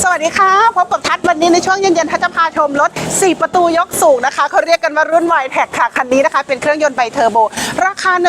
สวัสดีค่ะพบกับทัศน์วันนี้ในช่วงเย็นๆทัศน์จะพาชมรถ 4 ประตูยกสูงนะคะเขาเรียกกันว่ารุ่น y t e c ค่ะ คันนี้นะคะ เป็นเครื่องยนต์ไบเทอร์โบ ราคา 1 1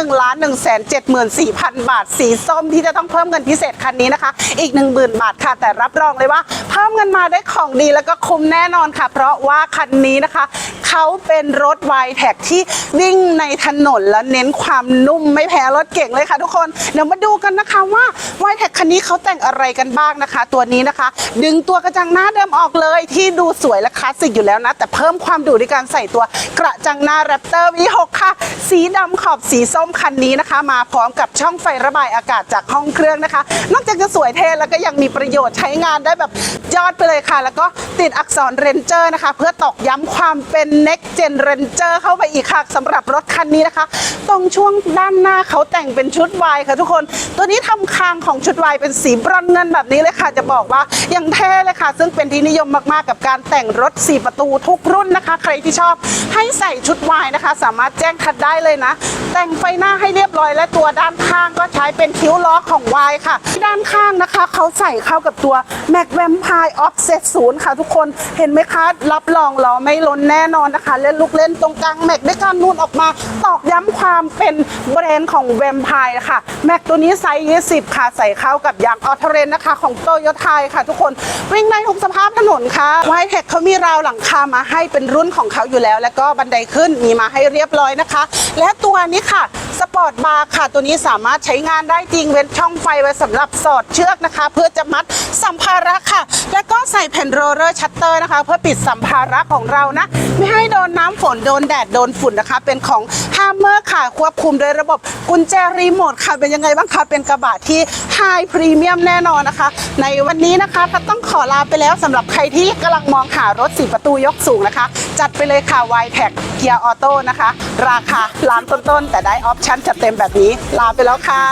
7 4 0 0 0 บาท สีส้มที่จะต้องเพิ่มเงินพิเศษคันนี้นะคะ อีก 10,000 บาทค่ะ แต่รับรองเลยว่า เพิ่มเงินมาได้ของดีแล้วก็คุ้มแน่นอนค่ะ เพราะว่าคันนี้นะคะเขาเป็นรถ y t e c ที่วิ่งในถนนและเน้นความนุ่มไม่แพ้รถเก่งเลยค่ะ ทุกคนเดี๋ยวมาดูกันนะคะว่า y t e c คันนี้เขาแต่งอะไรกันบ้างนะคะ ตัวนี้นะคะ ดึงตัวกระจังหน้าเดิมออกเลย ที่ดูสวยและคลาสสิกอยู่แล้วนะ แต่เพิ่มความดุด้วยการใส่ตัวกระจังหน้า Raptor V6 ค่ะ สีดำขอบสีส้มคันนี้นะคะ มาพร้อมกับช่องไฟระบายอากาศจากห้องเครื่องนะคะ นอกจากจะสวยเท่แล้วก็ยังมีประโยชน์ใช้งานได้แบบยอดไปเลยค่ะ แล้วก็ติดอักษร Ranger นะคะ เพื่อตอกย้ำความเป็น Next Gen Ranger เข้าไปอีกค่ะสำหรับรถคันนี้นะคะ ตรงช่วงด้านหน้าเขาแต่งเป็นชุดวายค่ะทุกคน ตัวนี้ทำคางของชุดวายเป็นสีบรอนซ์เงินแบบนี้เลยค่ะ จะบอกว่ายังเท่เลยค่ะ ซึ่งเป็นที่นิยมมากๆ กับการแต่งรถ 4 ประตูทุกรุ่นนะคะ ใครที่ชอบให้ใส่ชุดวายนะคะ สามารถแจ้งทัดได้เลยนะ แต่งไฟหน้าให้เรียบร้อย และตัวด้านข้างก็ใช้เป็นคิ้วล้อของวายค่ะ ด้านข้างนะคะเขาใส่เข้ากับตัว Mac Vampire Offset 0ค่ะทุกคนเห็นไหมคะรับรองล้อไม่ล้นแน่นอนนะคะเล่นลูกเล่นตรงกลางแม็กด้วยการนูนออกมาตอกย้ำความเป็นแบรนด์ของ Vampire ค่ะแม็กตัวนี้ไซส์20 ค่ะ ใส่เข้ากับยางออเทเรนนะคะ ของโตโยต้าค่ะทุกคนวิ่งในทุกสภาพถนนค่ะไวเทคเขามีราวหลังคามาให้เป็นรุ่นของเขาอยู่แล้ว แล้วก็บันไดขึ้นมีมาให้เรียบร้อยนะคะ และตัวนี้ค่ะสปอร์ตบาร์ค่ะ ตัวนี้สามารถใช้งานได้จริงเว้นช่องไฟไว้สำหรับสอดเชือกนะคะ เพื่อจะมัดสัมภาระค่ะ แล้วก็ใส่แผ่นโรลเลอร์ชัตเตอร์นะคะ เพื่อปิดสัมภาระของเรานะ ไม่ให้โดนน้ำฝนโดนแดดโดนฝุ่นนะคะ เป็นของฮามเมอร์ค่ะ ควบคุมโดยระบบกุญแจรีโมทค่ะเป็นยังไงบ้างคะเป็นกระบะที่ไฮพรีเมียมแน่นอนนะคะ ในวันนี้นะคะก็ต้องขอลาไปแล้วสำหรับใครที่กำลังมองหารถสีประตูยกสูงนะคะ จัดไปเลยค่ะ y t e c เกียร์ออโต้นะคะ ราคาล้านต้นๆ แต่ได้ออปชั่นจัดเต็มแบบนี้ ลาไปแล้วค่ะ